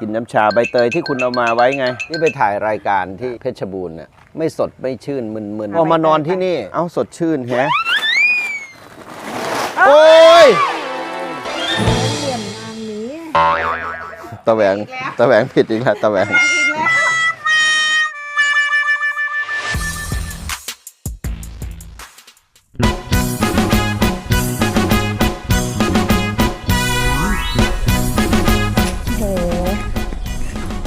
กินน้ำชาใบเตยที่คุณเอามาไว้ไง ที่ไปถ่ายรายการที่เพชรบูรณ์น่ะไม่สดไม่ชื่นมึนๆพอมานอนที่นี่ เอ้าสดชื่นแฮะโอ้ยเลี่ยมนางหนี้ตะแหวงตะแหวงผิดอีกแล้วตะแหวง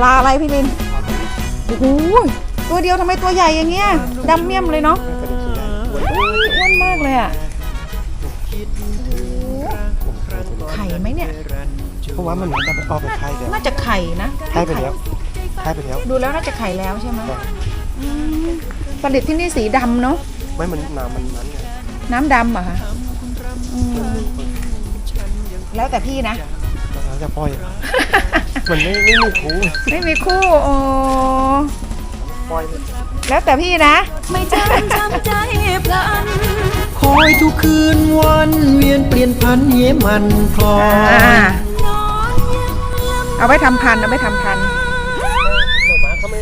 ปลาอะไรพี่ลินโอ้โหตัวเดียวทำไมตัวใหญ่อย่างเงี้ยดำเมี่ยมเลยเนาะอุ้ยอ้วนมากเลยอะโอ้โหไข่ไหมเนี่ย เพราะว่ามันเหมือนกับออกไปไทยแล้วน่าจะไข่นะไทยไปแล้วไทยไปแล้ว ดูแล้วน่าจะไข่แล้วใช่ไหมอืมผลิตที่นี่สีดำเนาะไม่มันน้ำมันนั้นไงน้ำดำเหรอะคะอืมแล้วแต่พี่นะเราจะปล่อย มันไม่ไม่มีครูไม่มีคู่โอ้ปล่อยเลยแล้วแต่พี่นะ ไม่จำจำใจพลันคอยทุกคืนวันเวียนเปลี่ยนพันเยมันคลออ่ายนอนยังลำเอาไว้ทำพันธุ์เอาไว้ทำพันธุ์หนูมาเขาไม่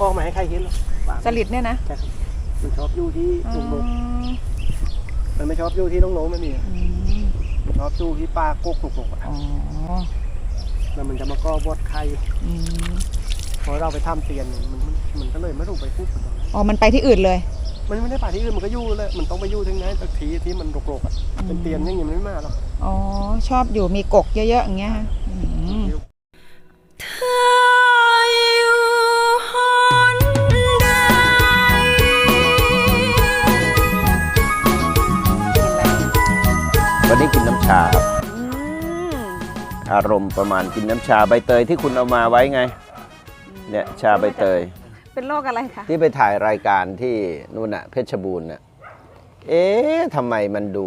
ออกมาให้ใครเห็นหรอกปากสลิดเนี่ยนะใช่ครับมันชอบอยู่ที่อ๋อตรงนกมันไม่ชอบอยู่ที่น้องโน้ไม่มีอะมันชอบอยู่ที่ปลาโกกหลกๆอะอ๋อ แล้วมันจะมาก็บดไข่อืมพอเราไปทำเตียนมันมันมันก็เลยไม่รู้ไปพูดกันตรงนั้นอ๋อ มันไปที่อื่นเลย มันไม่ได้ป่าที่อื่นมันก็อยู่เลยมันต้องไปอยู่ที่ไหนสักทีที่มันรกๆอะเป็นเตียนอยังงี้มันไม่มาหรอก อ๋อ ชอบอยู่มีกกเยอะๆอย่างเงี้ยฮะอืมารมณ์ประมาณกินน้ำชาใบเตยที่คุณเอามาไว้ไง เนี่ยชาใบเตย เป็นโรคอะไรคะที่ไปถ่ายรายการที่นู่นน่ะเพชรบูรณ์น่ะ เอ๊ะทำไมมันดู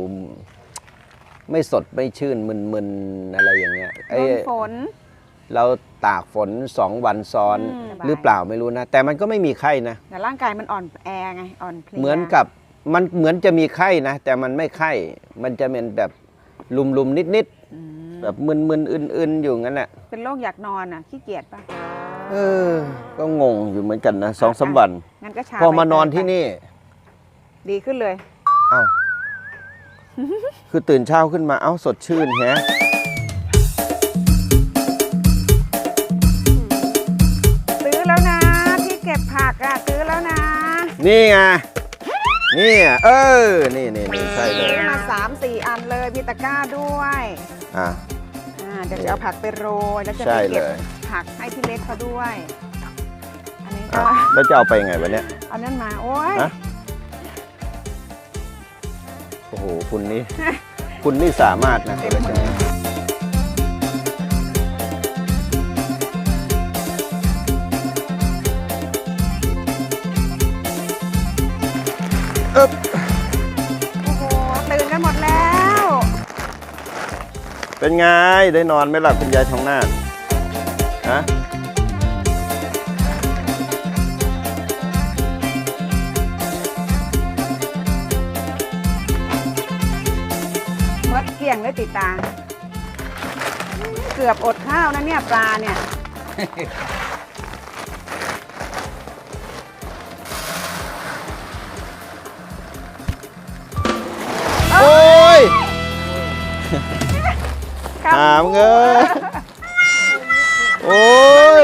ไม่สดไม่ชื่นมึนๆอะไรอย่างเงี้ยโดเอ้นยฝน เราตากฝนสองวันซ้อนอืม หรือเปล่าไม่รู้นะ แต่มันก็ไม่มีไข้นะ แต่ร่างกายมันอ่อนแอไงอ่อนเพลียเหมือนกับมันเหมือนจะมีไข้นะ แต่มันไม่ไข้ มันจะเป็นแบบลุมๆนิดอืมๆ แบบมึนๆอื่นๆอยู่งั้นแหละเป็นโรคอยากนอนอะขี้เกียจป่ะเออ ก็งงอยู่เหมือนกันนะสองสามวัน งั้นก็ชาพอมานอนใบเตยที่นี่ดีขึ้นเลย เอ้าคือตื่นเช้าขึ้นมาเอ้าสดชื่นแฮะซื้อแล้วนะ ที่เก็บผักอะซื้อแล้วนะนี่ไงนี่อะเออ นี่นี่นี่ใช่เลย ซื้อมาสามสี่อันเลยมีตะกร้าด้วย อะ อ่าเดี๋ยวจะเอาผักไปโรยแล้วจะใช่ไปเก็บเลยผักให้พี่เล็กเขาด้วย อันนี้อะก็แล้วจะเอาไปไงวะเนี่ย เอานั่นมาโอ้ยฮะ โอ้โห คุณนี่ คุณนี่สามารถนะเต็มมืออึ๊ เป็นไง ได้นอนไหมล่ะคุณยายทองนาคฮะเมื่อเกลี่ยงเลยติดตา เกือบอดข้าวนะเนี่ยปลาเนี่ย โอ้ยครับ หามเงยโอ้ย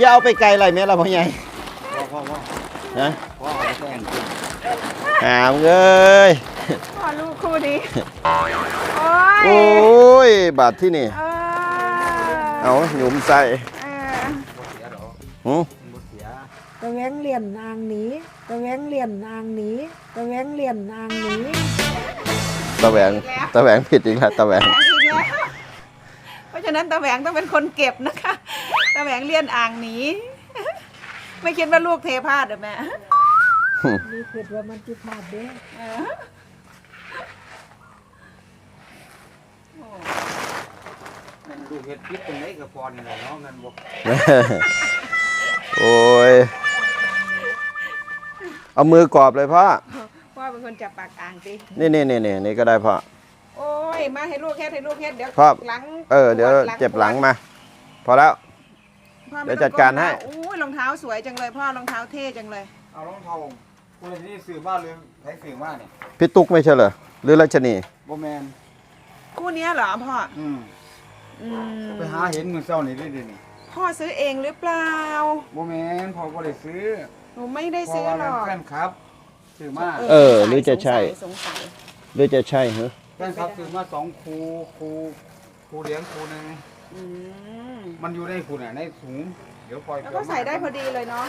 อย่าเอาไปไกลไรแม่เราพ่อใหญ่นะหามเงยพ่อลูกคู่นี้โอ้ยโอ้ยบาดที่นี่ เออเอาหยุมใส่เออหืตะแวงเหรียญนางหนี้ตะแวงเหรียญนางหนี้ตะแวงเหรียญนางหนี้ตะแหวงตะแหวงผิดอีกแล้วตะแหวงะฉะนั้นตาแหวงต้องเป็นคนเก็บนะคะตาแหวงเลี้ยนอ่างหนีไม่คิดว่าลูกเทพลาดเหรอแม่มีเกิดว่ามันจิพลาดเด้ดูเห็ดพิษตรงไหนกับพอนี่แหละเนาะเงินบอกโอ้ย เอามือกรอบเลยพ่อพ่อเป็นคนจับปากอ่างสินี่นี่นี่นี่นี่ก็ได้พ่อ โอ้ย มาให้ลูกแค่ให้ลูกแค่เดี๋ยวครับ หลังเออ เดี๋ยวปเจ็บหลังมา พอแล้ว พ่อไม่เดี๋ยวต้องจัดการให้ก้มนะอุ้ยรองเท้าสวยจังเลย พ่อรองเท้าเท่จังเลย เอารองเท้าคุณที่ซื้อบ้านหรือใช้ซื้อมาเนี่ยพี่ตุ๊กไม่ใช่เหรอหรือรัชนีบ่แมนคู่เนี้ยเหรอพ่ออืมอืมไปหาเห็นมือเช้านี่ได้ดินี่พ่อซื้อเองหรือเปล่าบ่แมนพอบ่ได้ซื้อหนูไม่ได้เพราะซื้อว่าหรอกแฟนครับ ซื้อมาเออหรือจะใช่ สงสัยหรือจะใช่เหรอ แฟนครับซื้อมาสองคูคูคูเหลียงคูหนึงอืมมันอยู่ในคูน่ะในถุงเดี๋ยวปล่อยแล้วก็ใส่ได้พอดีเลยเนาะ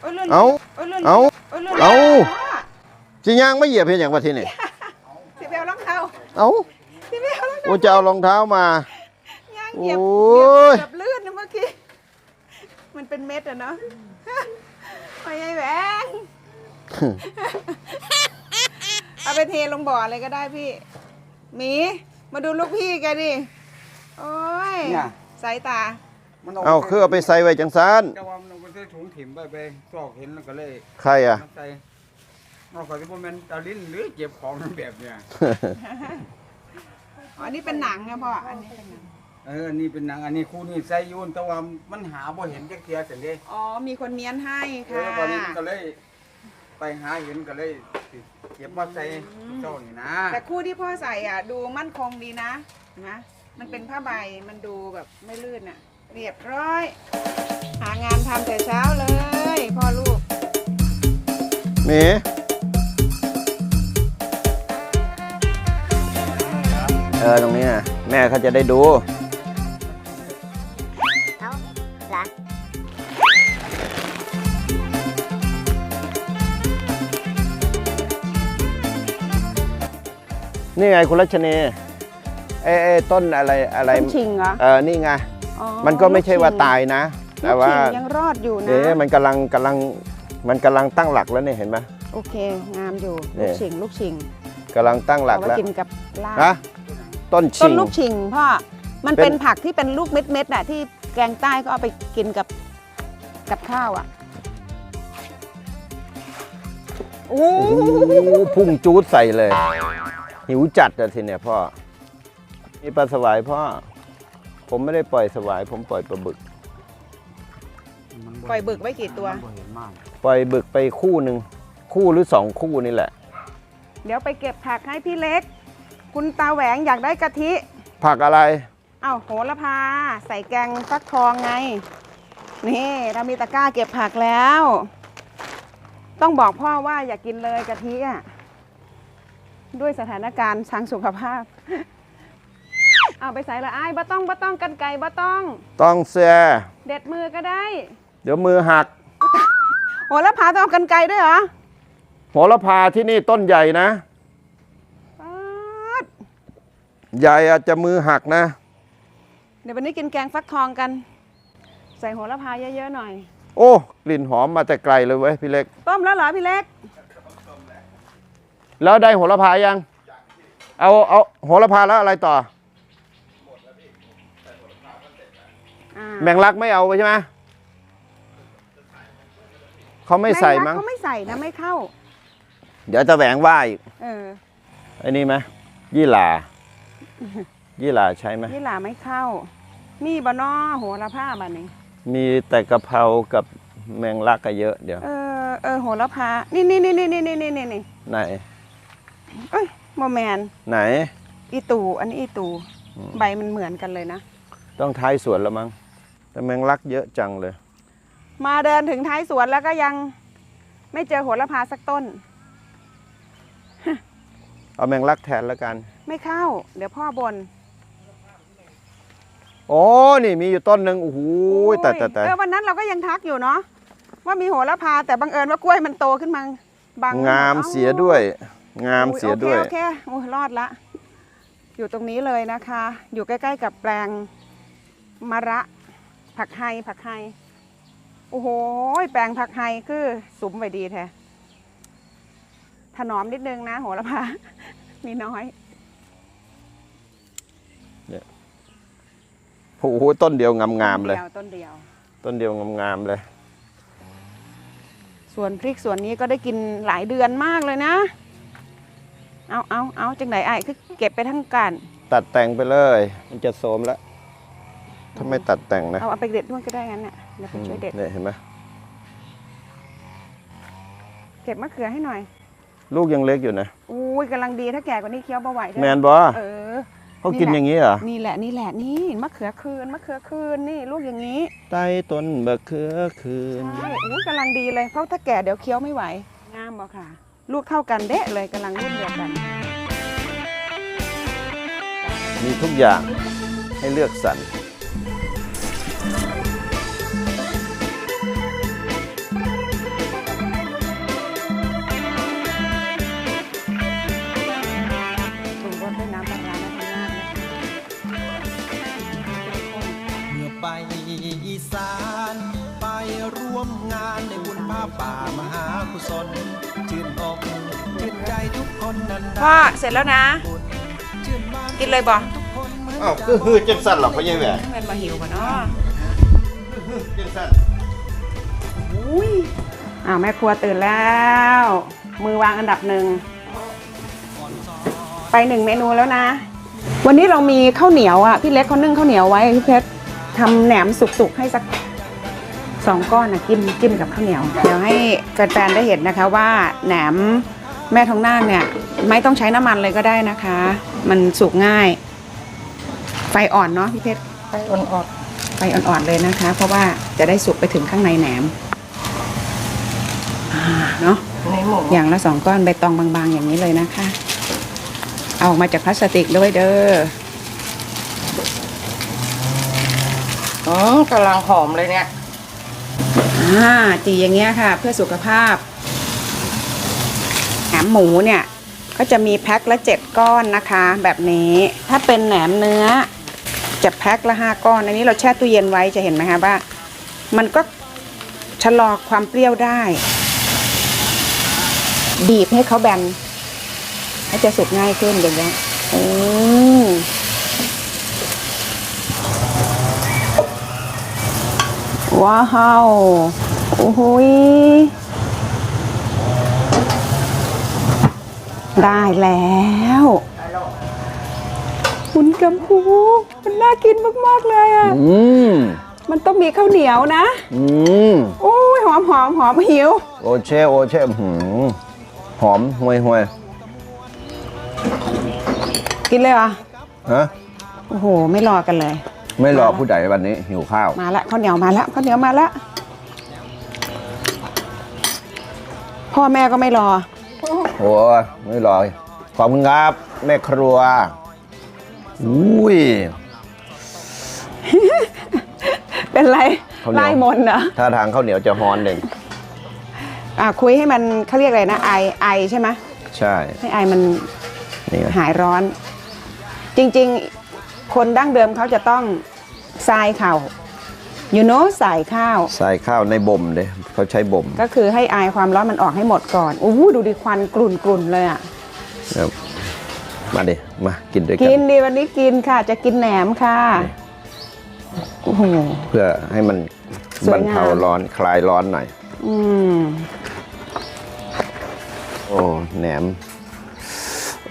เอ้ยเลื่อนเอา เอ้ยเลื่อนเอา เอ้ยเลื่อนเอาพ่อสิยางไม่เหยียบเพียงอย่างว่าที่นี่สิเบลรองเท้าเอ้าสิเบลรองกูจะเอารองเท้ามาย่างเหยียบโอ้ยเหยียบลื่นนะเมื่อกี้ มันเป็นเม็ดอะเนาะไม่ใช่แหวง เอาไปเทลงบ่อเลยก็ได้พี่หมีมาดูลูกพี่แกดิโอ้ยเนี่ย สายตา มันเอาคือเอาไปใส่ไว้จังซานแต่ว่ามันเอาไปใส่ถุงถิ่มไปไปซอกเห็นแล้วก็เลยใครอะ มันใส่นอกจากที่บ่แม่นตาลิ้นหรือเก็บของนั่นแบบเนี่ยอ๋ออันนี้เป็นหนังนะพ่อ อันนี้เป็นหนัง เออนี่เป็นหนังอันนี้คู่นี่ใส่อยุ่นแต่ว่ามันหาบ่เห็นจักเทียแต่เด้อ๋อ มีคนเนียนให้เอค่ะ อตอนนี้มันก็เลย ไปหาเห็นก็เลยสิ เก็บมาใส่เจ้านี่นะแต่คู่ที่พ่อใส่อะ ดูมั่นคงดีนะเห็นะมันเป็นผ้าใบมันดูแบบไม่ลื่นอะ เรียบร้อย หางานทำแต่เช้าเลยพ่อลูกหมีเออตรงนี้นะแม่เขาจะได้ดู นี่ไงคุณรัชนีเอ้เอ้ต้นอะไรอะไรต้นชิงเหรอเออนี่ไงอ๋อมันก็ไม่ใช่ว่าลูกชิงตายนะ แต่ลูกว่าชิงยังรอดอยู่นะเอ๊ะมันกำลังกำลังมันกำลังตั้งหลักแล้วเนี่ยเห็นไหมโอเคงามอยู่เนี่ลูยกชิงลูกชิงกำลังตั้งหลัเอากไว้แล้วกินกับลาบนะต้นต้ชินงลูกชิงพ่อมันเป็นเป็นผักที่เป็นลูกเม็ดๆน่ะที่แกงใต้ก็เอาไปกินกับกับข้าวอะโอ้โอ้โหพุ่งจูดใส่เลย หิวจัดอะทีเนี่ยพ่อนี่ปลาสวายพ่อ ผมไม่ได้ปล่อยสวาย ผมปล่อยปลาบึก ปล่อยบึกไว้กี่ตัว มันบ่เห็นมากปล่อยบึกไปคู่หนึ่งคู่หรือสองคู่นี่แหละ เดี๋ยวไปเก็บผักให้พี่เล็ก คุณตาแหวงอยากได้กะทิ ผักอะไร อ้าวโหระพา ใส่แกงฟักทองไง นี่เรามีตะกร้าเก็บผักแล้ว ต้องบอกพ่อว่าอย่ากกินเลยกะทิอะ ด้วยสถานการณ์ทางสุขภาพ เอาไปใส่ละไอ้ายบะต้องบะต้องกันไก่บะต้อง ต้องเสียเด็ดมือก็ได้เดี๋ยวมือหักโหระพาต้องเอากันไก่ด้วยเหรอโหระพาที่นี่ต้นใหญ่นะ ป๊าดใหญ่อาจจะมือหักนะ เดี๋ยววันนี้กินแกงฟักทองกัน ใส่โหระพาเยอะๆหน่อย โอ้ กลิ่นหอมมาแต่ไกลเลยเว้ยพี่เล็ก ต้มแล้วเหรอพี่เล็ก แล้วได้โหระพายัง เอาเอาโหระพาแล้วอะไรต่อ อ่าแมงลักไม่เอาไปใช่ไหมเขาไม่ใส่มั้ง แงลักเขาไม่ใส่นะไม่เข้า เดี๋ยวจะแหวงว่าอีกเออไอ้นี่ไหมยี่หร่า ยี่หร่าใช่ไหม ยี่หร่าไม่เข้า มีบะนอโหระพาบะนี่มีแต่กะเพรากับแมงลักก็เยอะเดี๋ยวเออเออโหระพานี่นี่นี่นี่นี่นี่นี่นี่นี่ไหน เอ้ยโมแมนไหน อีตู อันนี้อีตูใบมันเหมือนกันเลยนะ ต้องท้ายสวนแล้วมั้งแต่แมงลักเยอะจังเลย มาเดินถึงท้ายสวนแล้วก็ยังไม่เจอโหระพาสักต้น เอาแมงลักแทนแล้วกัน ไม่เข้า เดี๋ยวพ่อบนโอ้นี่มีอยู่ต้นหนึ่งโอ้โหแต่แต่แต่เออวันนั้นเราก็ยังทักอยู่เนาะว่ามีโหระพาแต่บังเอิญว่ากล้วยมันโตขึ้นมาบังงามเสียด้วย งามอุ๊เสียด้วยโอเคโอเคโอ้ยรอดละ อยู่ตรงนี้เลยนะคะ อยู่ใกล้ ๆ กับแปลงมะระ ผักไฮผักไฮโอ้โหแปลงผักไฮคือสุมไว้ดีแท้ถนอมนิดนึงนะโหระพามีน้อยโอ้โหต้นเดียวงามๆเลยต้นดีวต้นเดียว ต้นเดียวงามๆเลย ส่วนพริกส่วนนี้ก็ได้กินหลายเดือนมากเลยนะ เอาเอาเอาจังไหนไอ้ายคือเก็บไปทั้งกันตัดแต่งไปเลย มันจะโสมแล้วถ้าไม่ตัดแต่งนะเอาเอาไปเด็ดด้วยก็ได้งั้นน่ะเดี๋ยวไปช่วยเด็ด เนี่ยเห็นไหมเก็บมะเขือให้หน่อย ลูกยังเล็กอยู่นะอุ้ยกำลังดีถ้าแก่กว่านี้เคี้ยวเบาไหวเด้อแมนบอเออ เขากินอย่างนี้เหรอนี่แหละนี่แหละนี่มะเขือคืนมะเขือคืนนี่ลูกอย่างนี้ใต้ต้นบะเขือคืน ใช่อุ้ยกำลังดีเลยเพราะถ้าแก่เดี๋ยวเคี้ยวไม่ไหว งามบ่ค่ะ ลูกเท่ากันเดะเลยกำลังรุ่นเดียวกัน มีทุกอย่างให้เลือกสรรปรุงรสด้วยน้ำปลาร้าและทำหน้านะคะ เมื่อไปอีสานไปร่ว มงานในบุญผ้าป่ามหากุศลชื่นอกชื่นใจทุกคนนั้นพ่อเสร็จแล้วนะชื่นบานกินเลยบ่อ้าวคือฮือจังสั่นหรอพ่อใหญ่แหวนเงินมาหิวก่อนเนาะจังสั่นอุ้ยอ้าวแม่ครัวตื่นแล้ว มือวางอันดับหนึ่งไปหนึ่งเมนูแล้วนะ วันนี้เรามีข้าวเหนียวอะพี่เล็กเขานึ่งข้าวเหนียวไว้พี่เพชรทำแหนมสุกๆให้สัก สองก้อนนะจิ้มจิ้มกับข้าวเหนียว เดี๋ยวให้แฟนๆได้เห็นนะคะว่าแหนมแม่ทองนาคเนี่ยไม่ต้องใช้น้ำมันเลยก็ได้นะคะ มันสุกง่าย ไฟอ่อนเนาะพี่เพชรไฟอ่อนไฟอ่อนๆเลยนะคะ เพราะว่าจะได้สุกไปถึงข้างในแหนมอ่าเนาะๆในหมูอย่างละสองก้อนใบตองบางๆ อย่างนี้เลยนะคะ เอาออกมาจากพลาสติกด้วยเด้ออืมกำลังหอมเลยเนี่ย อ่าจีอย่างเงี้ยค่ะ เพื่อสุขภาพแหนมหมูเนี่ย ก็จะมีแพ็คละเจ็ดก้อนนะคะ แบบนี้ถ้าเป็นแหนมเนื้อ จะแพ็คละห้าก้อน อันนี้เราแช่ตู้เย็นไว้จะเห็นไหมคะว่า มันก็ชะลอความเปรี้ยวได้ บีบให้เขาแบนให้จะสุกง่ายขึ้นอย่างเงี้ยอืม ว้าวโอ้โหยได้แล้วคุณกัมพูมันน่ากินมาก ๆ เลยอะอืมมันต้องมีข้าวเหนียวนะอืมโอ้ยหอมหอมหอมหิว โอเช่โอเช่หืมหอมห่วยห่วยกินเลยเหรอะฮะ โอ้โห ไม่รอกันเลย ไม่รอผู้ใดวันนี้หิวข้าว มาละข้าวเหนียวมาละข้าวเหนียวมาละพ่อแม่ก็ไม่รอ โอ้ยไม่รอ ขอบคุณครับ แม่ครัว อุ้ย เป็นไรข้าวเหนียวไล่มนต์เหรอถ้าทางข้าวเหนียวจะฮ้อนหนึ่งอะคุยให้มันเขาเรียกอะไรนะไอไอใช่ไหมใช่ ให้ไอมันนี่ไงหายร้อน จริง ๆ คนดั้งเดิมเขาจะต้องทรายเข่า you know ใส่ข้าว ใส่ข้าวในบ่มเลยเขาใช้บ่มก็คือให้ไอความร้อนมันออกให้หมดก่อนอู้หูดูดิควันกลุ่นกลุ่นๆเลยอะ ครับมาดิมากินด้วยกักินนดีวันนี้กินค่ะ จะกินแหนมค่ะโอ้โห เพื่อให้มันสวยงาม บรรเทาร้อนคลายร้อนหน่อย อืมโอ้แหนม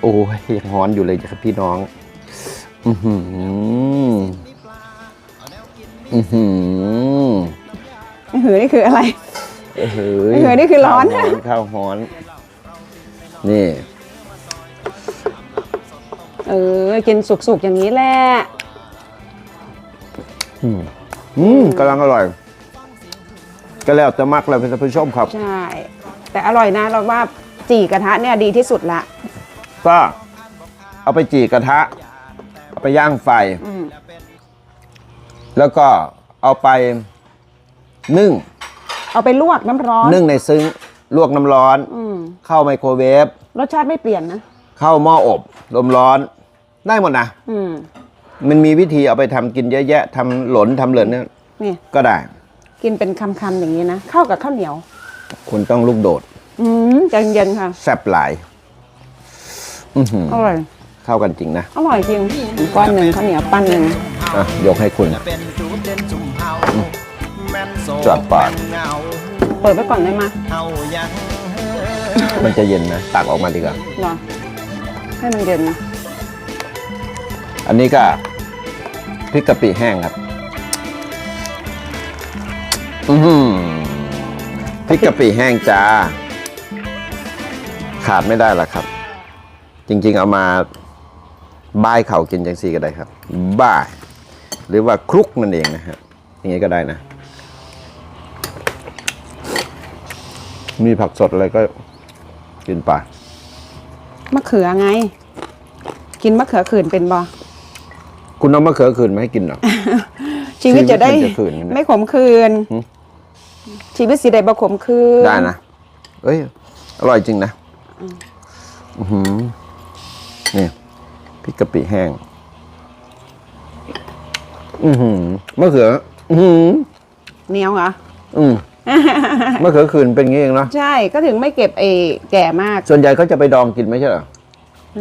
โอ้ยยังฮ้อนอยู่เลยครับพี่น้อง อือหืออือหือหือนี่คืออะไรเอ้ยเออนี่คือร้อน ข้าวฮ้อน นี่เออ กินสุกๆอย่างนี้แหละ อืมอืมกำลังอร่อย ก็แล้วแต่มักเลยท่านผู้ชมครับใช่ แต่อร่อยนะเราว่าจี่กระทะเนี่ยดีที่สุดละ ก็เอาไปจีกระทะ ไปย่างไฟ อืมแล้วก็เอาไปนึ่งเอาไปลวกน้ำร้อน นึ่งในซึ้งลวกน้ำร้อน อืมเข้าไมโครเวฟรสชาติไม่เปลี่ยนนะ เข้าหม้ออบลมร้อน ได้หมดนะอืม มันมีวิธีเอาไปทำกินเยอะแยะทำหลนทำเหลินเนี่ยนี่ ก็ได้ กินเป็นคำๆอย่างนี้นะ เข้ากับข้าวเหนียว คุณต้องลูกโดดอืมใจเย็นๆค่ะแซ่บหลาย อือหืออร่อย เข้ากันจริงนะอร่อยจริงก้อนหนึ่งข้าวเหนียวปั้นหนึ่งอะยกให้คุณเป็นจุดเด่นจุ่มเฮาแม่นโซจัดปากแม่นเงาเปิดไว้ก่อนได้ไหมเฮายังมันจะเย็นนะตักออกมาดีกว่าเหรอให้มันเย็นนะอันนี้ก็พริกกะปิแห้งครับ อื้อหือพริกกะปิแห้งจ้า ขาดไม่ได้ละครับ จริง ๆ เอามา บ้ายเขากินจังซี่ก็ได้ครับบ้ายหรือว่าคลุกนั่นเองนะฮะอย่างงี้ก็ได้นะ มีผักสดอะไรก็กินไปมะเขือไง กินมะเขือขืนเป็นบอคุณเอามะเขือคืนมาให้กินเหรอ ชีวิตจะได้ชีวิตมันจะขืนกันไหมไม่ขมขืน หืม ชีวิตสีใดบ่ขมขืนได้นะเอ้ย อร่อยจริงนะ อือหือนี่ พริกกะปิแห้ง อือหือมะเขือ อือหือเหนียวเหรอ อืมมะเขือคืนเป็นอย่างนี้เองเนาะใช่ ก็ถึงไม่เก็บเอแก่มาก ส่วนใหญ่เขาจะไปดองกินไม่ใช่เหรอ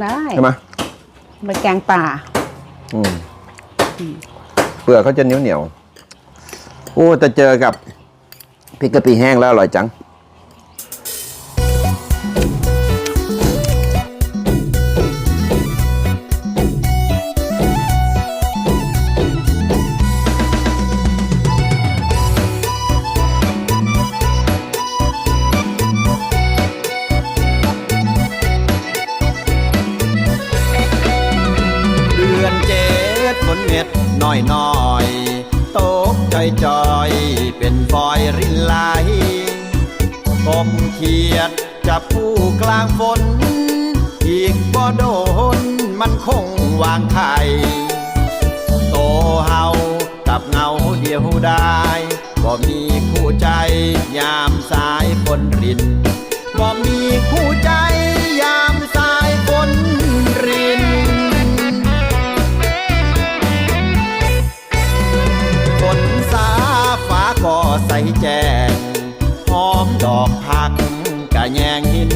ได้ใช่ไหมไปแกงป่า อืมเปลือกเขาจะเหนียวเหนียวๆโอ้แต่เจอกับพริกกะปิแห้งแล้วอร่อยจังางไข่โตเฮากับเงาเดียวได้บ่มีคู่ใจยามสายฝนรินบ่มีคู่ใจยามสายฝนรินฝนสาฟ้าก็ใสแจ้งหอมดอกผักกะแยงหิน